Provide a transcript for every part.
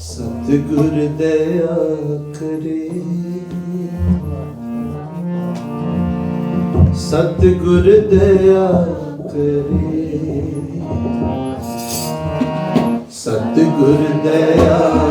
ਸਤਿਗੁਰ ਦਇਆ ਕਰੇ ਸਤਿਗੁਰ ਦਇਆ ਕਰੇ ਸਤਿਗੁਰ ਦਇਆ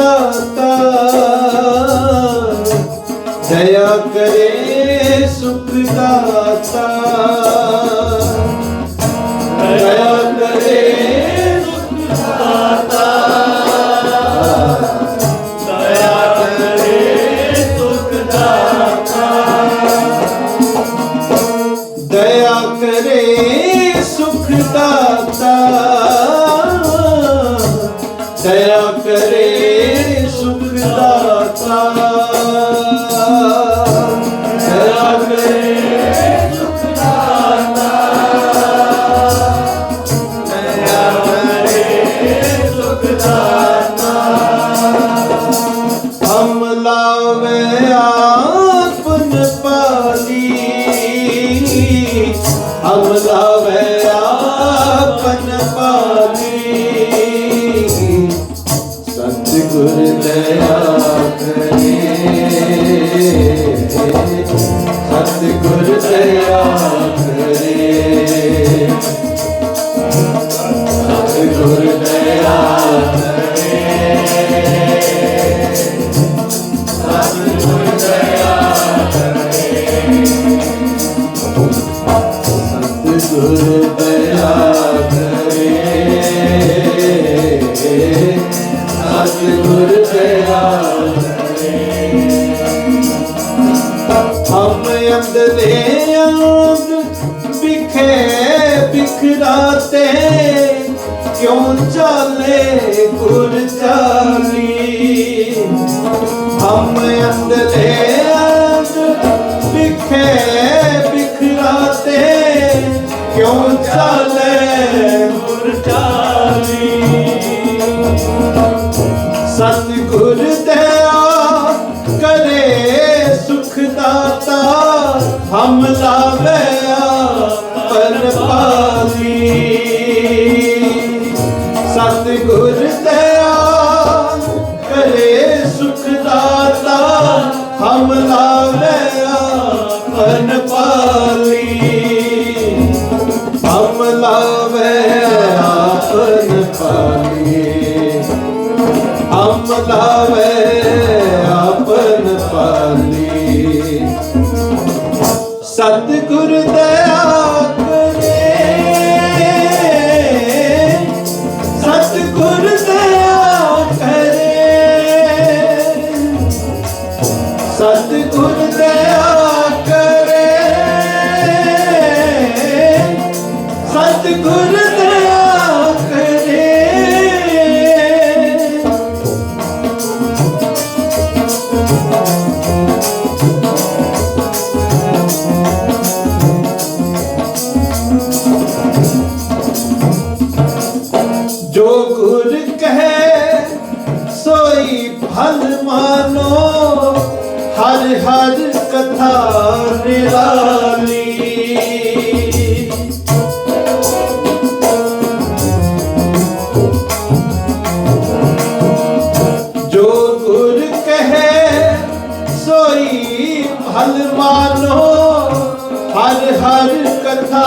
ਦਾਤਾ ਦਇਆ ਕਰੇ ਸੁਖ ਦਾਤਾ। ਦਇਆ ਕਰੇ ਸੁਖ ਦਾਤਾ। ਲਾਵੇ ਆਪਨ ਪਾਲੀ ਹਮ ਲਾਵੇ ਆਪਨ ਪਾਲੀ ਸਤਿਗੁਰ ਦਇਆ ਕਰੇ। ਅੰਦਲੇ ਅੰਦ ਬਿਖੇ ਬਿਖਰਾਤੇ ਕਿਉਂ ਚਾਲੇ ਗੁਰ ਚਾਲੀ? ਹਮ ਅੰਦਲੇ ਹਮ ਲਾਵੇ ਆਪਨ ਪਾਲੀ। ਹਮ ਲਾਵੇ ਆਪਨ ਪਾਲੀ। ਹਮ ਲਾਵੇ ਸਤਿਗੁਰ ਦਇਆ ਕਰੇ। ਸਤਿਗੁਰ ਦਇਆ ਕਰੇ। ਜੋ ਗੁਰ ਕਹੇ ਸੋਈ ਭਲ ਮਾਨੋ। ਹਰ ਹਰ ਕਥਾ ਨਿਰਾਲੀ। ਜੋ ਗੁਰ ਕਹੇ ਸੋਈ ਭਲ ਮਾਨੋ। ਹਰ ਹਰ ਕਥਾ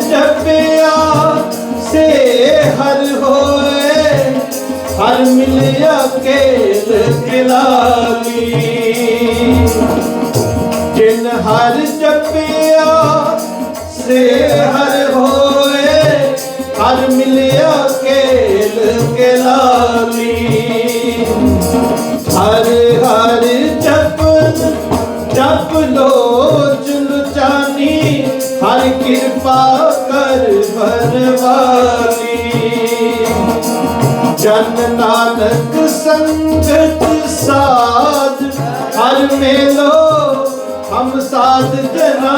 ਜਪਿਆ ਸੇ ਹਰ ਹੋਏ, ਹਰ ਮਿਲਿਆ ਕੇਲ ਕਿਲਾਲੀ ਜਿਨ ਹਰ ਜਪਿਆ ਸੇ ਹਰ ਹੋਏ, ਹਰ ਮਿਲਿਆ ਕੇਲ ਕਿਲਾਲੀ ਹਰ ਹਰ ਜਪਨ, ਜਪ ਲੋਚ ਲੁਚਾਨੀ ਕਿਰਪਾ ਕਰ ਬਰਵਾਲੀ ਜਨ ਨਾਨਕ ਸੰਗਤ ਸਾਧ, ਹਰ ਮੇਲੋ ਹਮ ਸਾਧ ਜਨਾ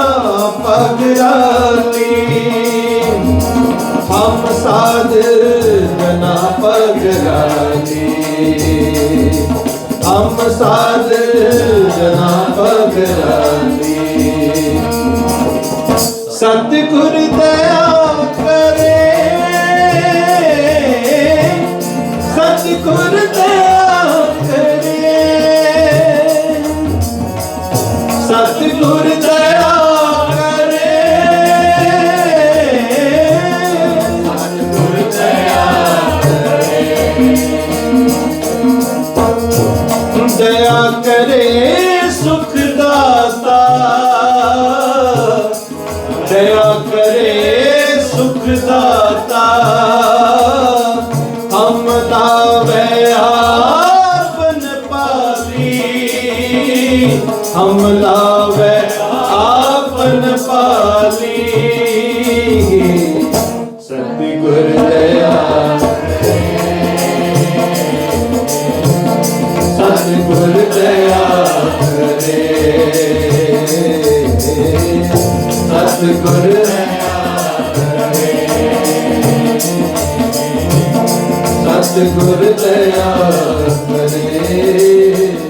ਪਗਰਾਲੀ ਹਮ ਸਾਧ ਜਨਾ ਪਗਰਾਲੀ ਹਮ ਸਾਧ ਜਨਾ ਪਗਰਾਲੀ ਸਤਿਗੁਰ ਦਇਆ ਕਰੇ। ਸਤਿਗੁਰ ਦਇਆ ਕਰੇ। ਸਤਿਗੁਰ ਦਇਆ ਹਮ ਆਪਨ ਪਾਲੀ। ਸਤਿਗੁਰ ਦਇਆ ਸਤਿਗੁਰ ਦਇਆ ਕਰੇ। ਸਤਿਗੁਰ ਸਤਿਗੁਰ ਦਇਆ ਕਰੇ।